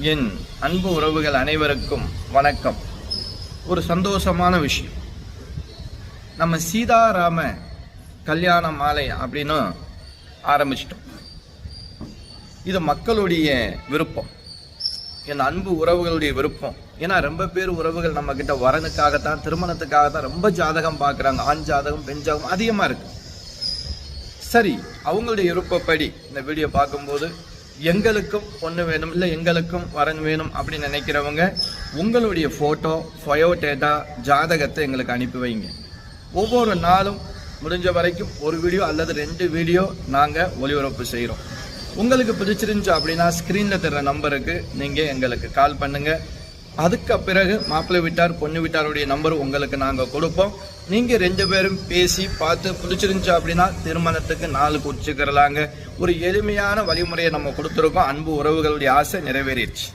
என் அன்பு உறவுகள் அனைவருக்கும் வணக்கம். ஒரு சந்தோஷமான விஷயம். நம்ம சீதாராம கல்யாண மாலை அப்படின்னு ஆரம்பிச்சிட்டோம். இது மக்களுடைய விருப்பம். என் அன்பு உறவுகளுடைய விருப்பம். ஏன்னா ரொம்ப பேர் உறவுகள் நம்ம கிட்ட வரனுக்காகத்தான் திருமணத்துக்காகத்தான் ரொம்ப ஜாதகம் பார்க்குறாங்க. ஆண் ஜாதகம் பெண் ஜாதகம் அதிகமாக இருக்கு. சரி அவங்களுடைய விருப்பப்படி இந்த வீடியோ பார்க்கும்போது எங்களுக்கும் பொண்ணு வேணும் இல்லை எங்களுக்கும் வரன் வேணும் அப்படின்னு நினைக்கிறவங்க உங்களுடைய ஃபோட்டோ ஃபயோ டேட்டா ஜாதகத்தை எங்களுக்கு அனுப்பி வைங்க. ஒவ்வொரு நாளும் முடிஞ்ச வரைக்கும் ஒரு வீடியோ அல்லது ரெண்டு வீடியோ நாங்கள் ஒளிபரப்பு செய்கிறோம் உங்களுக்கு பிடிச்சிருந்துச்சு அப்படின்னா ஸ்க்ரீனில் தர்ற நம்பருக்கு நீங்கள் எங்களுக்கு கால் பண்ணுங்கள் அதுக்கு பிறகு மாப்பிள்ளை வீட்டார் பொண்ணு வீட்டாருடைய நம்பர் உங்களுக்கு நாங்கள் கொடுப்போம். நீங்கள் ரெண்டு பேரும் பேசி பார்த்து பிடிச்சிருந்துச்சு அப்படின்னா திருமணத்துக்கு நாலு குறிச்சிக்கிறலாங்க. ஒரு எளிமையான வழிமுறையை நம்ம கொடுத்துருக்கோம். அன்பு உறவுகளுடைய ஆசை நிறைவேறிடுச்சு.